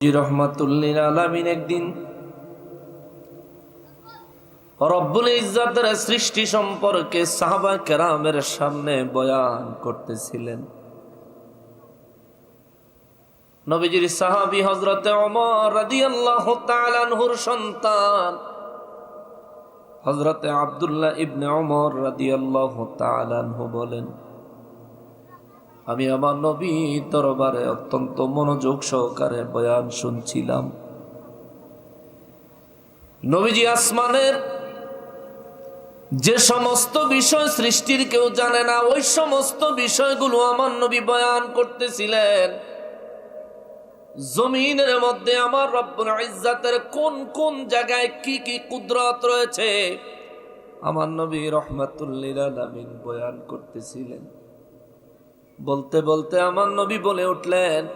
রহমাতুল্লিল আলামিন একদিন রব্বুল ইজ্জাতের সৃষ্টি সম্পর্কে সাহাবা কেরামের সামনে বয়ান করতেছিলেন। নবীজির সাহাবী হজরতে ওমর রাদিয়াল্লাহু তাআলা সন্তান হজরতে আব্দুল্লাহ ইবনে ওমর রাদিয়াল্লাহু তাআলা আনহু বলেন আমি আমার নবী দরবারে অত্যন্ত মনোযোগ সহকারে বয়ান শুনছিলাম। নবীজি আসমানের যে সমস্ত বিষয় সৃষ্টির কেউ জানে না, ওই সমস্ত বিষয়গুলো আমার নবী বয়ান করতেছিলেন। জমিনের মধ্যে আমার রব্বুল ইজ্জাতের কোন কোন জায়গায় কি কি কুদরত রয়েছে, আমার নবী রহমাতুল্লিল বয়ান করতেছিলেন। বলতে বলতে আমার নবী বলে উঠলেন,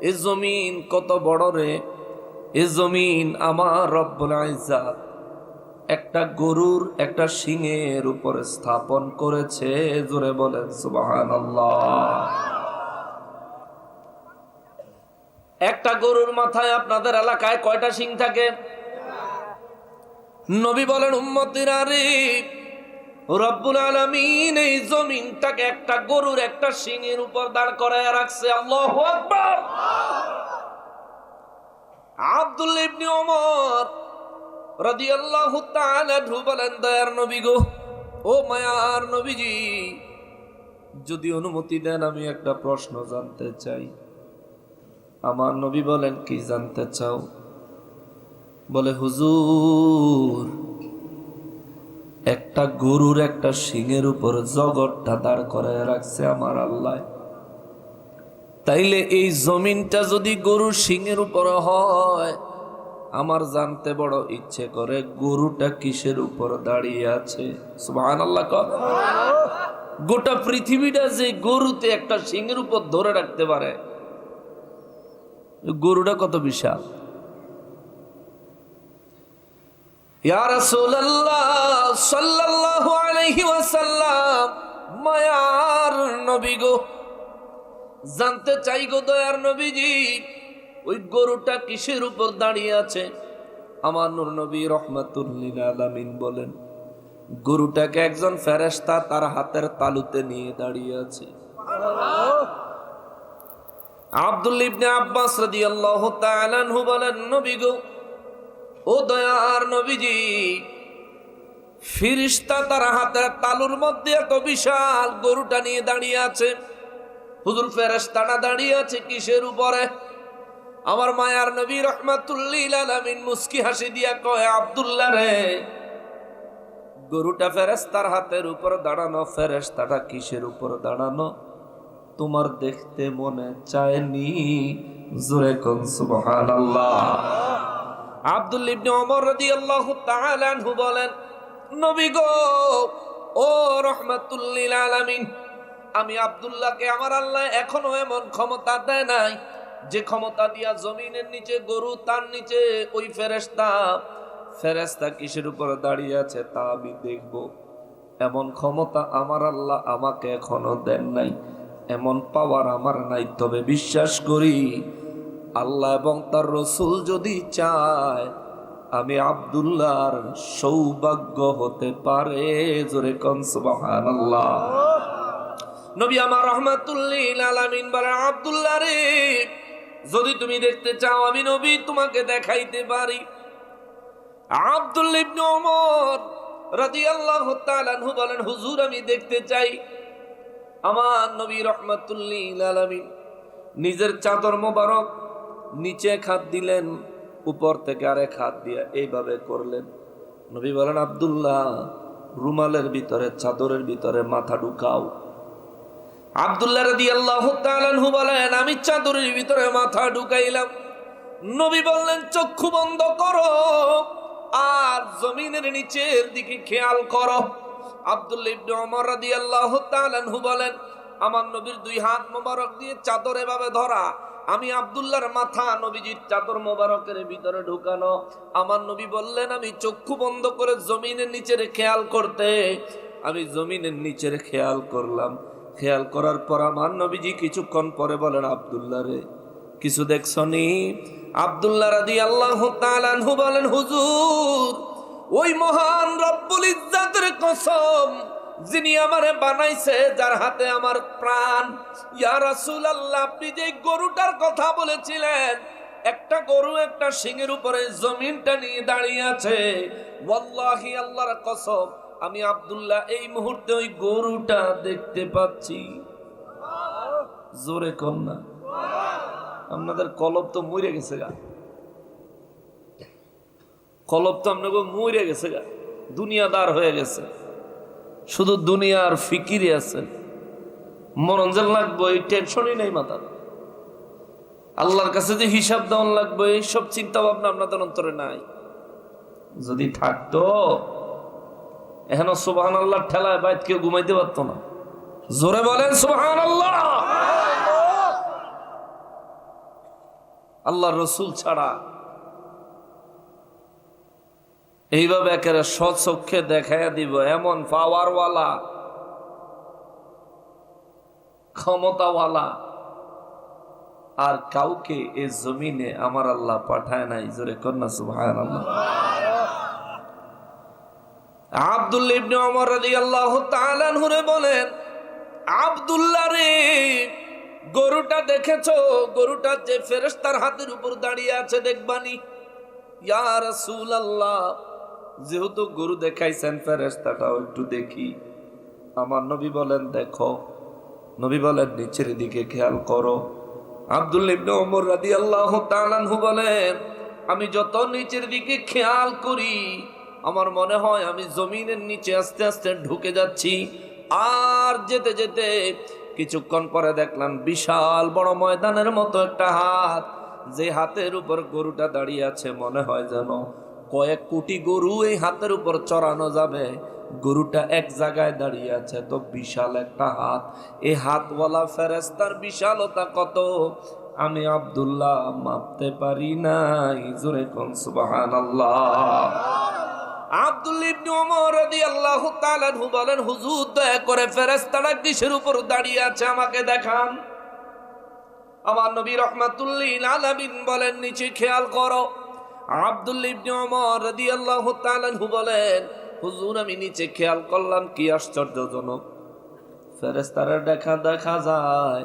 এ জমিন কত বড় রে? এ জমিন আমার রব্বুল একটা গরুর একটা সিংহের উপরে স্থাপন করেছে, জোরে বলেন সুবহানাল্লাহ। একটা গরুর মাথায় আপনাদের এলাকায় কয়টা সিং থাকে? নবী বলেন, উম্মতিরা রে রব্বুল আলামিন, এই জমিনটাকে একটা গরুর একটা সিংহের উপর দাঁড় করায় রাখছে। আল্লাহ আকবার। আব্দুল ইবনে ওমর রাদিয়াল্লাহু তাআলা বলেন, দয়ার নবী গো, ও মায়ার নবীজি, যদি অনুমতি দেন, আমি একটা প্রশ্ন জানতে চাই। আমার নবী বলেন, কি জানতে চাও? বলে, হুজুর একটা গরুর একটা শিঙের উপর জগৎটা দাঁড় করায় রাখছে আমার আল্লাহ। তাইলে এই জমিনটা যদি গরুর শিঙের উপর হয়, আমার জানতে বড় ইচ্ছে করে গরুটা কিসের উপর দাঁড়িয়ে আছে। আল্লাহ গোটা পৃথিবীটা যে গরুতে একটা শিঙের উপর ধরে রাখতে পারে, গরুটা কত বিশাল? মায়ার নবী গো। জানতে চাই গো দয়ার নবীজি, ওই গরুটা কিসের উপর দাঁড়িয়ে আছে? আমার নূর নবী রহমাতুল্লিল আলামিন বলেন, গরুটাকে একজন ফেরেস্তা তার হাতের তালুতে নিয়ে দাঁড়িয়ে আছে। আব্দুল ইবনে আব্বাস রাদিয়াল্লাহু তাআলা বলেন, নবী গো ও দয়ার নবীজি, ফিরিস্তা তার হাতের তালুর মধ্যে এত বিশাল গরুটা নিয়ে দাঁড়িয়ে আছে। হুজুর ফেরেস্তানা দাঁড়িয়ে আছে কিসের উপরে? আমার মায়ার নবী রহমাতুল্লিল আলামিন মুস্কি হাসি দিয়া কয়, আব্দুল্লাহ রে, গরুটা ফেরেস্তার হাতের উপর দাঁড়ানো ফেরেস্তাটা কিসের উপর দাঁড়ানো? তোমার দেখতে মনে চায়নি? জোরে কোন সুবহানাল্লাহ। আব্দুল ইবনে ওমর রাদিয়াল্লাহু তাআলা আনহু বলেন, নবী গো, ও রহমাতুল্লিল আলামিন, আমি আব্দুল্লাহকে আমার আল্লাহ এখনও এমন ক্ষমতা দেয় নাই যে ক্ষমতা দিয়া জমিনের নিচে গরু তার নিচে ওই ফেরেশতা ফেরেশতা কিসের উপরে দাঁড়িয়ে আছে তা আমি দেখব। এমন ক্ষমতা আমার আল্লাহ আমাকে এখনও দেন নাই, এমন পাওয়ার আমার নাই। তবে বিশ্বাস করি আল্লাহ এবং তার রসুল যদি চায়, আমি আবদুল্লাহর সৌভাগ্য হতে পারে। জোরে কনসবাহান আল্লাহ নবী আমার রহমাতুল্লিল আলামিন বলে আব্দুল্লাহ রে, যদি তুমি দেখতে চাও, আমি নবী তোমাকে দেখাইতে পারি। আব্দুল্লাহ ইবনে ওমর রাদিয়াল্লাহু তাআলা আনহু বলেন, হুজুর, আমি দেখতে চাই। আমার নবী রহমাতুল্লিল আলামিন নিজের চাদর মোবারক নিচে খাত দিলেন, উপর থেকে আরেক হাত দিয়ে এইভাবে করলেন। নবী বলেন, আবদুল্লাহ, রুমালের ভিতরে, চাদরের ভিতরে মাথা ঢুকাও। আব্দুল্লাহ রাদি আল্লাহ বলেন, আমি চাদরের ভিতরে মাথা ঢুকাইলাম। নবী বললেন, চক্ষু বন্ধ করো আর জমিনের নিচের দিকে খেয়াল করো। আব্দুল্লাহ ইবনে ওমর রাদিয়াল্লাহু তাআলা বলেন, আমার নবীর দুই হাত মোবারক দিয়ে চাদর এভাবে ধরা আমি আব্দুল্লাহর মাথা নবীজির চাদর মোবারকের ভিতরে ঢুকানো। আমার নবী বললেন, আমি চক্ষু বন্ধ করে জমিনের নিচের খেয়াল করতে। আমি জমিনের নিচের খেয়াল করলাম। খেয়াল করার পর আমার নবীজি কিছুক্ষণ পরে বলেন, আব্দুল্লাহ রে, কিছু দেখছনি? আব্দুল্লাহ রাদি আল্লাহ বলেন, হুজুর, ওই মহান রব্বুল ইজ্জাতের কসম যিনি আমারে বানাইছে, যার হাতে আমার প্রাণ। ইয়া রাসূল আল্লাহ আপনি যে গরুটার কথা বলেছিলেন, একটা গরু একটা সিংহের উপরে জমিনটা নিয়ে দাঁড়িয়ে আছে। ওয়াল্লাহি আল্লাহর কসম, আমি আব্দুল্লাহ, এই মুহূর্তে ওই গরুটা দেখতে পাচ্ছি। জোরে কন্যা আপনাদের কলব তো মরে গেছে গা। কলব তো আপনাকে মরে গেছে গা। দুনিয়াদার হয়ে গেছে। শুধু দুনিয়ার ফিকিরে আছেন মরঞ্জন লাগবে, এই টেনশনই নেই মাথার। আল্লাহর কাছে যে হিসাব দেওয়ান লাগবে, এইসব চিন্তা ভাবনা আপনাদের অন্তরে নাই। যদি থাকতো, এখন সুবাহান আল্লাহর ঠেলায় বাইত কেউ ঘুমাইতে পারতো না। জোরে বলেন সুবাহান আল্লাহ আল্লাহ রসুল ছাড়া এইভাবে একেবারে স্বচক্ষে দেখাইয়া দিব, এমন পাওয়ারওয়ালা ক্ষমতাওয়ালা। আর কাউকে এ জমিনে আমার আল্লাহ পাঠায় নাই, জোরে কন্যা সুবহান আল্লাহ আব্দুল্লাহ ইবনে ওমর রাদিয়াল্লাহু তাআলা আনহুরে বলেন, আব্দুল্লাহ রে, গরুটা দেখেছ? গরুটা যে ফেরেশতার হাতের উপর দাঁড়িয়ে আছে, দেখবানি? ইয়া রাসূলুল্লাহ যেহেতু গরু দেখাইছেন ফেরেশতাটাও একটু দেখি। আমার নবী বলেন, দেখো, নবী বলেন, নিচের দিকে খেয়াল করো। আব্দুল ইবনে ওমর রাদিয়াল্লাহু তাআলা বলেন, আমি যত নিচের দিকে খেয়াল করি, আমার মনে হয় আমি জমিনের নিচে আস্তে আস্তে ঢুকে যাচ্ছি। আর যেতে যেতে কিছুক্ষণ পরে দেখলাম বিশাল বড় ময়দানের মতো একটা হাত, যে হাতের উপর গরুটা দাঁড়িয়ে আছে, মনে হয় যেন কয়েক কোটি গরু এই হাতের উপর চড়ানো যাবে। গরুটা এক জায়গায় দাঁড়িয়ে আছে, তো বিশাল একটা হাত। এই হাতওয়ালা ফেরেস্তার বিশালতা কত? আমি আব্দুল্লাহ মাপতে পারি নাই, জোরে কোন ফেরেশতারা কিসের উপর দাঁড়িয়ে আছে আমাকে দেখান। আমার নবী রহমাতুল্লিল আলামিন বলেন, নিচে খেয়াল করো। আব্দুল ইবনে ওমর রাদিয়াল্লাহু তাআলা বলেন, হুজুর, আমি নিচে খেয়াল করলাম, কি আশ্চর্যজনক। ফেরেশতারা দেখা দেখা যায়,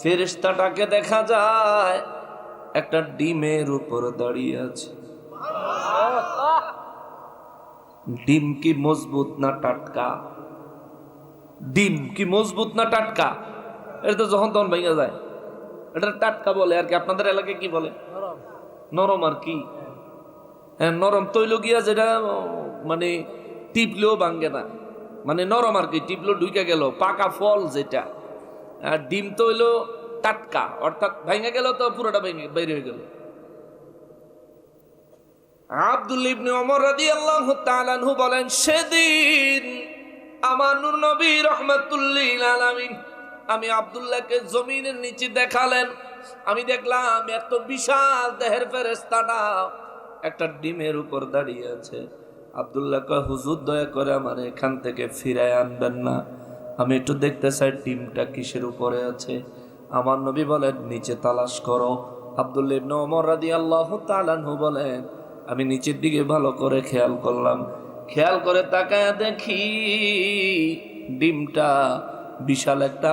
ফেরেশতাটাকে দেখা যায়, একটা ডিমের উপর দাঁড়িয়ে আছে। ডিম কি মজবুত না টাটকা? ডিম কি মজবুত না টাটকা? এটা তো যখন তখন ভেঙে যায়। এটা টাটকা বলে, আর কি আপনাদের এলাকায় কি বলে? নরম আর কি? নরম তৈল গিয়া যেটা মানে টিপলেও ভাঙ্গে না। মানে নরম আর কি টিপলো ঢুকে গেল, পাকা ফল যেটা। আর ডিম তো হইল টাটকা, অর্থাৎ ভেঙে গেল তো পুরোটা ভেঙে বের হয়ে গেল। আব্দুল ইবনে ওমর রাদিয়াল্লাহু তাআলা আনহু বলেন, সেদিন আমার নূর নবী রহমাতুল্লিল আলামিন আমি আব্দুল্লাহকে জমিনের নিচে দেখালেন। আমি দেখলাম, এত বিশাল দেহের ফেরেশতাটা একটা ডিমের উপর দাঁড়িয়ে আছে। আব্দুল্লাহ কয়, হুজুর, দয়া করে আমার এখান থেকে ফিরায় আনবেন না। আমি একটু দেখতে চাই ডিমটা কিসের উপরে আছে। আমার নবী বলেন, নিচে তালাশ করো। আব্দুল্লাহ ইবনে ওমর রাদিয়াল্লাহু তাআলা আনহু বলেন, আমি নিচের দিকে ভালো করে খেয়াল করলাম। খেয়াল করে তাকায় দেখি ডিমটা বিশাল একটা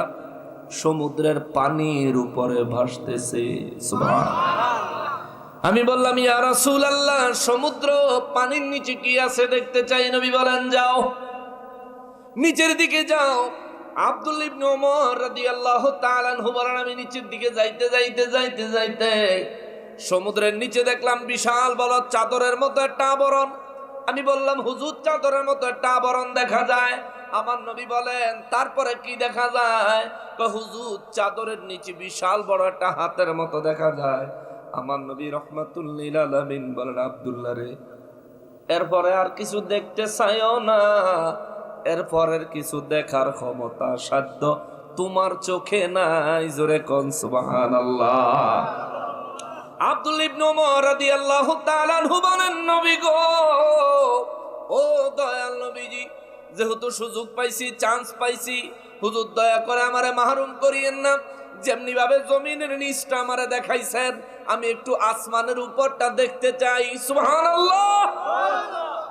সমুদ্রের পানির উপরে ভাসতেছে। সুবহান আমি বললাম, ইয়া রাসূল আল্লাহ সমুদ্র পানির নিচে কি আছে দেখতে চাই? নবী বলেন, যাও, নিচের দিকে যাও। আব্দুল ইবনে ওমর রাদিয়াল্লাহু তাআলা আনহু বলেন, আমি নিচের দিকে যাইতে যাইতে যাইতে যাইতে সমুদ্রের নিচে দেখলাম বিশাল বড় চাদরের মতো একটা আবরণ। আমি বললাম, হুজুর, চাদরের মতো একটা আবরণ দেখা যায়। আমার নবী বলেন, তারপরে কি দেখা যায়? হুজুর, চাদরের নিচে বিশাল বড় একটা হাতের মতো দেখা যায়। আমার নবী রহমাতুল্লিল আলামিন বলেন, আব্দুল্লাহ রে, এরপরে আর কিছু দেখতে চাইও না। এরপরের কিছু দেখার ক্ষমতা সাধ্য তোমার চোখে নাই। জোরে কন সুবাহান আল্লাহ আব্দুল ইবনে ওমর রাদিয়াল্লাহু তাআলা আনহু বলেন, নবী গো, ও দয়াল নবীজি, যেহেতু সুযোগ পাইছি চান্স পাইছি, হুজুর দয়া করে আমারে মাহরুম করিয়েন না। যেমনি ভাবে জমিনের নিচটা আমারে দেখাইছেন, আমি একটু আসমানের উপরটা দেখতে চাই। সুবহানাল্লাহ!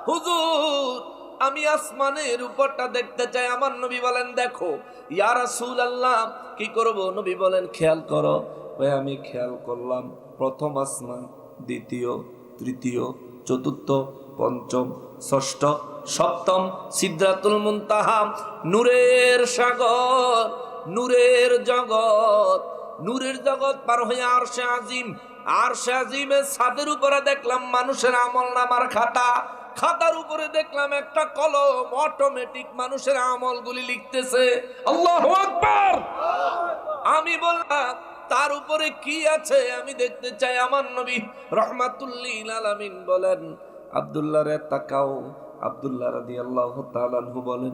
হুজুর, আমি আসমানের উপরটা দেখতে চাই। আমার নবী বলেন, দেখো, ইয়া রাসূলুল্লাহ, কি করব? নবী বলেন, খেয়াল করো। ওই আমি খেয়াল করলাম, প্রথম আসমান, দ্বিতীয়, তৃতীয়, চতুর্থ, পঞ্চম, ষষ্ঠ, সপ্তম সিদ্ধাতুল মুনতাহা, নূরের সাগর নূরের জগৎ নূরের জগৎ পার হয়ে আরশে আজিম, আরশে আজিমের ছাদের উপরে দেখলাম মানুষের আমল নামার খাতা। খাতার উপরে দেখলাম একটা কলম অটোমেটিক মানুষের আমলগুলি লিখতেছে। আল্লাহু আমি বললাম, তার উপরে কি আছে? আমি দেখতে চাই আমার নবী রহমাতুল্লিল আলামিন বলেন, আব্দুল্লাহ রে তাকাও। আব্দুল্লাহ রাদিয়াল্লাহু তাআলাহু বলেন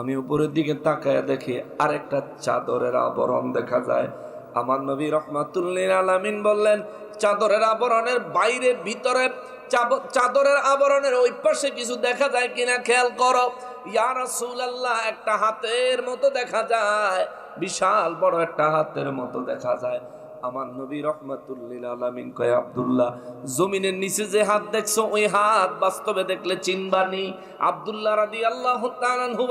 আমি উপরের দিকে তাকায় দেখি আরেকটা চাদরের আবরণ দেখা যায়। আমার নবী রহমাতুল্লিল আলামিন বললেন, চাদরের আবরণের বাইরে, ভিতরে চাদরের আবরণের ওই পাশে কিছু দেখা যায় কিনা খেয়াল করো। ইয়া রাসূলুল্লাহ, একটা হাতের মতো দেখা যায়। বিশাল বড় একটা হাতের মতো দেখা যায়। আমার নবী রহমাতুল্লিল আলামিন কয়, আব্দুল্লাহ, জমিনের নিচে যে হাত দেখছ, ওই হাত বাস্তবে দেখলে চিনবানি আব্দুল্লাহ রাদি আল্লাহ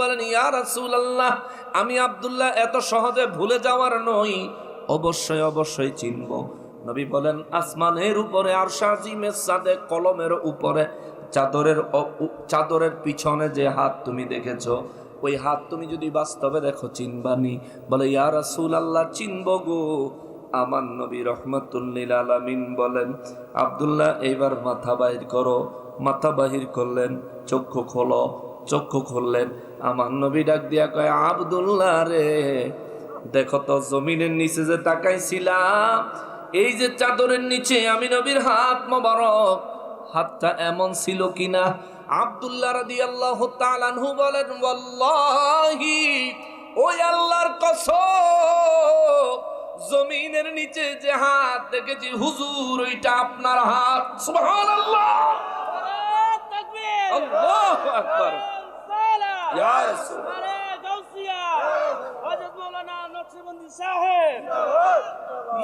বলেন, ইয়া রাসূলুল্লাহ, আমি আব্দুল্লাহ এত সহজে ভুলে যাওয়ার নই, অবশ্যই অবশ্যই চিনব। নবী বলেন, আসমানের উপরে আর সাজিমের সাথে কলমের উপরে, চাদরের চাদরের পিছনে যে হাত তুমি দেখেছ, ওই হাত তুমি যদি বাস্তবে দেখো চিনবানি বলে, ইয়া রাসূল আল্লাহ চিনব গো। আমার নবী রহমতুল্লিল আলামিন বলেন, আব্দুল্লাহ, এইবার মাথা বাহির করো। মাথা বাহির করলেন, চক্ষু খোলো, চক্ষু খুললেন। আমার নবী ডাক দিয়া কয়, আব্দুল্লাহ রে, দেখো তো জমিনের নিচে যে তাকাইছিলাম, এই যে চাদরের নিচে আমি নবীর হাত মোবারক, হাতটা এমন ছিল কিনা? আব্দুল্লাহ তাআলা আনহু বলেন, ওয়াল্লাহি, ওই আল্লাহর কসম জমিনের নিচে যে হাত দেখেছি হুজুর ওইটা আপনার হাত। সুবহানাল্লাহ। আল্লাহু আকবার। ইয়া রাসূল।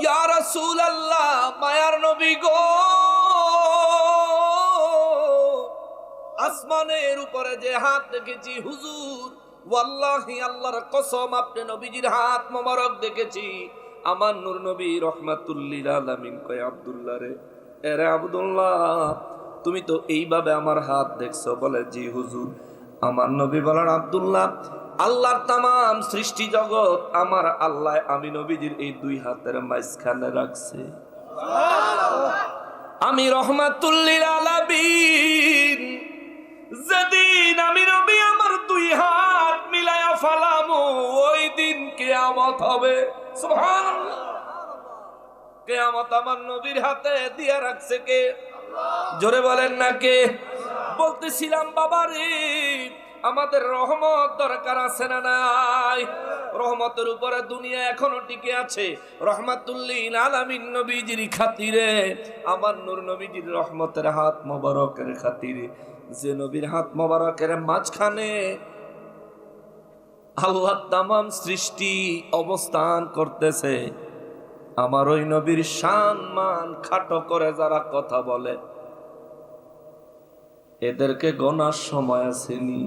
ইয়া রাসূলুল্লাহ মায়ার নবী গো। আসমানের উপরে যে হাত দেখেছি হুজুর ওয়াল্লাহি আল্লাহর কসম আপনি নবীজির হাত মোবারক দেখেছি। আমার নূর নবী রহমাতুল্লিল কয়, আব্দুল্লাহ রে, এরে আব্দুল্লাহ, তুমি তো এইভাবে আমার হাত দেখছ। বলে, জি হুজুর। আমার নবী বলেন, আব্দুল্লাহ, আল্লাহর তামাম সৃষ্টি জগৎ আমার আল্লাহ, আমি নবীজির এই দুই হাতের মাঝখানে রাখছে। আমি রহমাতুল্লিল আলামিন, যেদিন আমি নবী আমার দুই হাত মিলায়া দিন কেয়ামত হবে। কেয়ামত আমার নবীর হাতে দিয়ে রাখছে কে? জোরে বলেন না কে? বলতেছিলাম বাবা রে আমাদের রহমত দরকার আছে না নাই? রহমতের উপরে দুনিয়া এখনও টিকে আছে। রহমাতুল্লিল আলামিন নবীজির খাতিরে, আমার নূর নবীজির রহমতের হাত মোবারকের খাতিরে। যে নবীর হাত মোবারকের মাঝখানে আল্লাহ তামাম সৃষ্টি অবস্থান করতেছে। আমার ওই নবীর শান মান খাটো করে যারা কথা বলে, এদেরকে গনার সময় আসেনি